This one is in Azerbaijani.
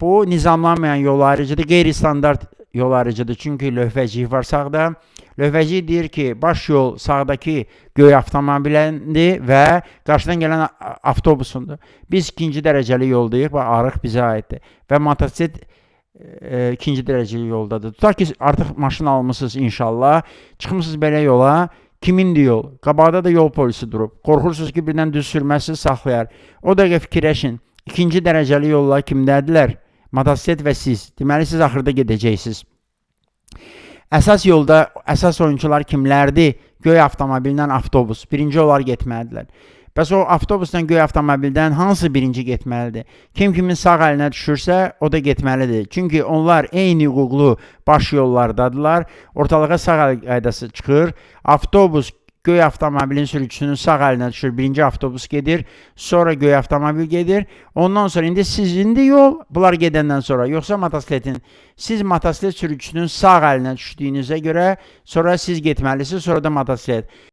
Bu nizamlanmayan yol ayrıcıdır, qeyri-standart yol ayrıcıdır. Çünki lövhəcik var sağda. Lövhəcik deyir ki, baş yol sağdakı göy avtomobilindir və qarşıdan gələn avtobusundur. Biz ikinci dərəcəli yoldayıq və arıq bizə aiddir. Və motosiklet e, ikinci dərəcəli yoldadır. Tutaq ki, artıq maşın almısınız inşallah, çıxmısınız belə yola, kimindir yol? Qabaqda da yol polisi durub. Qorxursunuz ki, birdən düz sürməsi saxlayar. O dəqiqə fikirləşin. İkinci dərəcəli yollar kimdədirlər? Motosiklet və siz. Deməli siz axırda gedəcəksiniz. Əsas yolda əsas oyunçular kimlərdir? Göy avtomobildən avtobus. Birinci onlar getməlidirlər. Bəs o avtobusdan göy avtomobildən hansı birinci getməlidir? Kim kimin sağ əlinə düşürsə, o da getməlidir. Çünki onlar eyni hüquqlu baş yollardadırlar. Ortalığa sağ əl qaydası çıxır. Avtobus göy avtomobilin sürücüsünün sağ əlinə düşür. Birinci avtobus gedir, sonra göy avtomobil gedir. Ondan sonra indi sizindir yol, bunlar gedəndən sonra, yoxsa motosikletin. Siz motosiklet sürücüsünün sağ əlinə düşdüyünüzə görə sonra siz getməlisiniz, sonra da motosiklet.